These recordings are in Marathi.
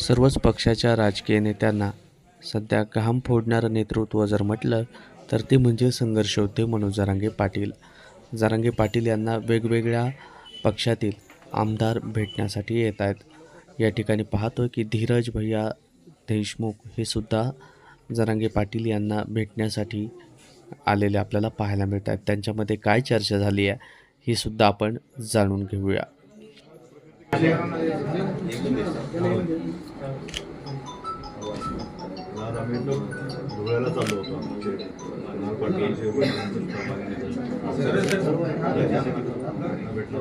सर्वच पक्षाच्या राजकीय नेत्यांना सध्या घाम फोडणारं नेतृत्व जर म्हटलं तर ते म्हणजे संघर्ष होते मनोज जरांगे पाटील. जरांगे पाटील यांना वेगवेगळ्या पक्षातील आमदार भेटण्यासाठी येत आहेत. या ठिकाणी पाहतो की धीरज भैया देशमुख हे सुद्धा जरांगे पाटील यांना भेटण्यासाठी आलेले आपल्याला पाहायला मिळत आहेत. त्यांच्यामध्ये काय चर्चा झाली आहे ही सुद्धा आपण जाणून घेऊया. आज आम्ही धुळ्याला चाललो होतो आमचे पाटीलचे भेटलो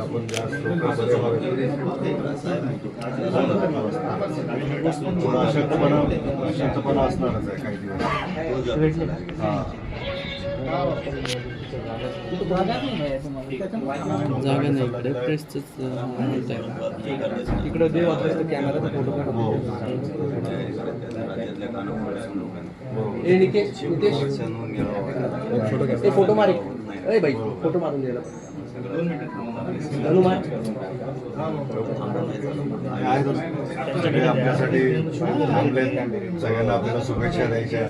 आपण ज्या थोडा अशक्तपणा अशक्तपणा असणारच आहे काही दिवस जागा नाही इकडे प्रेसच तिकडे जे वापरायचं कॅमेराचा फोटो काढ ए निकेश नितेश ते फोटो मारे ए बाई फोटो मारून द्यायला हनुमान आपल्यासाठी सगळ्यांना आपल्याला शुभेच्छा द्यायच्या.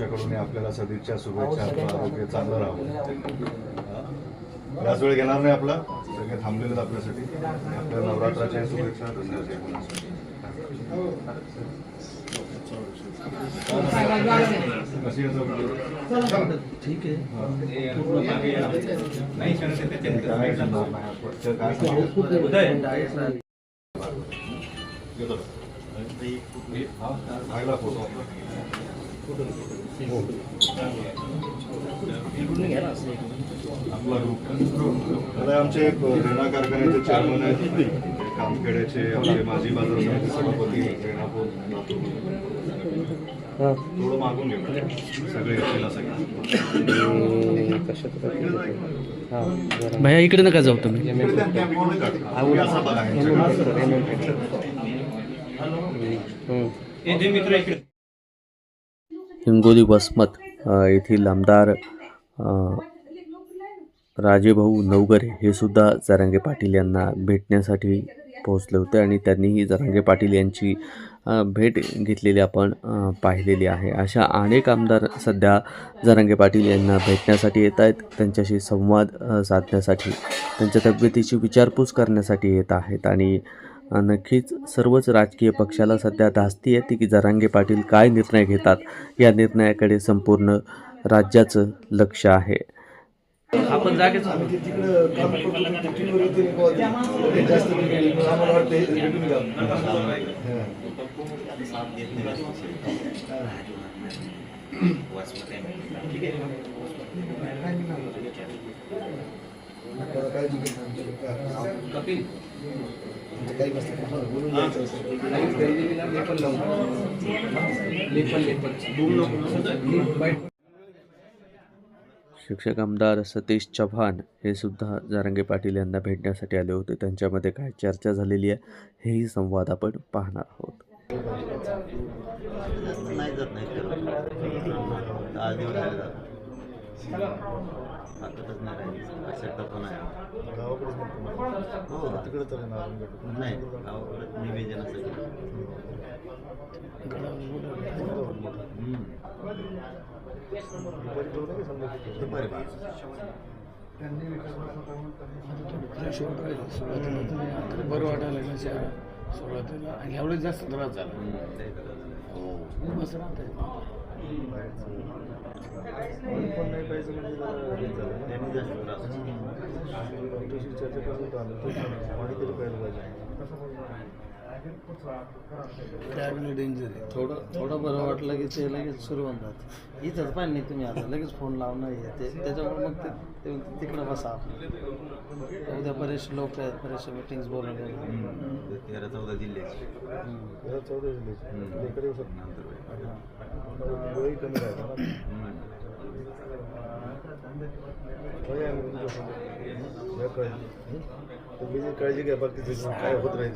आमच्याकडून आपल्याला सदिच्छा शुभेच्छा आपलं आरोग्य चांगलं राहावं. याच वेळ घेणार नाही आपला. सगळे थांबलेले आपल्यासाठी. आपल्या नवरात्राच्या शुभेच्छा दसऱ्याच्या? ठीक आहे. फोटो. आता आमचे रेणा कारखान्याचे चेअरमन आहेत. कामखेड्याचे आपले माजी बाजार समिती सभापती रेणापूर थोडं मागून घेऊ सगळे असं भैया इकडे नका जाऊ तुम्ही. असं बघा. हिंगोली वसमत येथील आमदार राजेभाऊ नवगरे हे सुद्धा जरांगे पाटील यांना भेटण्यासाठी पोहोचले होते आणि त्यांनीही जरांगे पाटील यांची भेट घेतलेली आपण पाहिलेली आहे. अशा अनेक आमदार सध्या जरांगे पाटील यांना भेटण्यासाठी येत आहेत त्यांच्याशी संवाद साधण्यासाठी त्यांच्या तब्येतीची विचारपूस करण्यासाठी येत आहेत आणि नक्कीच सर्वच राजकीय पक्षाला सध्या धास्ती येते की जरांगे पाटील काय निर्णय घेतात या निर्णयाकडे संपूर्ण राज्याचं लक्ष आहे आपण जागेच हे. कपिल शिक्षक आमदार सतीश चव्हाण हे सुद्धा जरांगे पाटील यांना भेटण्यासाठी आले होते. त्यांच्यामध्ये काय चर्चा झालेली आहे हेही संवाद आपण पाहणार आहोत. नाही जात नाही राहिली अशक्ता पण आहे गावाकडेच म्हणतो. हो तिकडे तर नाही आपण भेटू. नाही गावाकडे निवेदनासाठी. दुपारी संध्याकाळी. दुपारी बारा. बरं वाटायला लागलं शहरात सुरुवातीला आणि यावेळेस जास्त त्रास झाला राहत कोणी पण नाही पाहिजे म्हणजे जरा हे झालं ना. त्यांनी जास्त त्रास झाला. डॉक्टरशी चर्चा करून तो आलो. तो पाणी तरी प्यायला पाहिजे. त्यावेळेला डेंजर आहे. थोडं थोडं बरं वाटलं की ते लगेच सुरू होऊन जातं. इथंच पाहिजे नाही तुम्ही आता. लगेच फोन लावणं हे ते. त्याच्यामुळे मग ते तिकडं बसा आपलं उद्या बरेचसे लोक आहेत बरेचसे मिटिंग्स बोलवले. तेरा चौदा जिल्ह्याची जरा चौदा वयही कमी काळजी. तुम्ही जी काळजी घ्या बाकी काय होत नाही